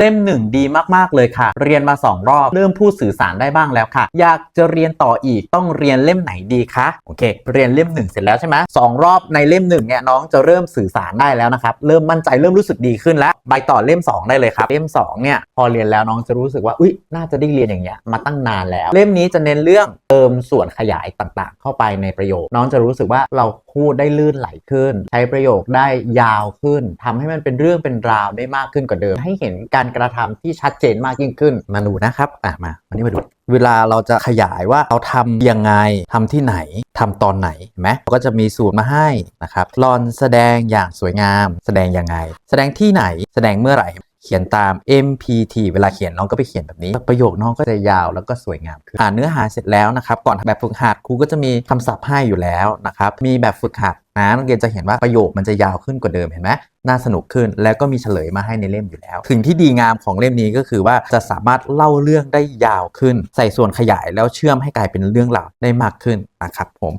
เล่มหนึ่งดีมากๆเลยค่ะ เรียนมา 2 รอบ เริ่มพูดสื่อสารได้บ้างแล้วค่ะ อยากจะเรียนต่ออีกต้องเรียนเล่มไหนดีคะโอเค เรียนเล่มหนึ่งเสร็จแล้วใช่ไหมสองรอบในเล่มหนึ่งเนี่ยน้องจะเริ่มสื่อสารได้แล้วนะครับเริ่มมั่นใจเริ่มรู้สึกดีขึ้นแล้วไปต่อเล่ม 2 ได้เลยครับเล่ม2เนี่ยพอเรียนแล้วน้องจะรู้สึกว่าอุ้ยน่าจะได้เรียนอย่างเงี้ยมาตั้งนานแล้ว เล่มนี้จะเน้นเรื่องเติมส่วนขยายต่างๆ เข้าไปในประโยค น้องจะรู้สึกว่าเราพูดได้ลื่นไหลขึ้น ใช้ประโยคได้ยาวขึ้นทำให้มันเป็นเรื่องเป็นราวได้มากขึ้นกว่าเดิม ให้เห็นการกระทำที่ชัดเจนมากยิ่งขึ้นมาดูนะครับอะมาวันนี้มาดู เวลาเราจะขยายว่าเราทำยังไงทำที่ไหนทำตอนไหนเห็นไหมก็จะมีสูตรมาให้นะครับลอนแสดงอย่างสวยงาม แสดงยังไง แสดงที่ไหน แสดงเมื่อไหร่ เขียนตาม MPT เวลาเขียนน้องก็ไปเขียนแบบนี้ ประโยคน้องก็จะยาวแล้วก็สวยงามขึ้นอ่านเนื้อหาเสร็จแล้วนะครับ ก่อนแบบฝึกหัดครูก็จะมีคำศัพท์ให้อยู่แล้วนะครับ มีแบบฝึกหัดนะนักเรียนจะเห็นว่าประโยคมันจะยาวขึ้นกว่าเดิมเห็นไหมน่าสนุกขึ้นแล้วก็มีเฉลยมาให้ในเล่มอยู่แล้วถึงที่ดีงามของเล่มนี้ก็คือว่าจะสามารถเล่าเรื่องได้ยาวขึ้น ใส่ส่วนขยายแล้วเชื่อมให้กลายเป็นเรื่องราวได้มากขึ้นนะครับผม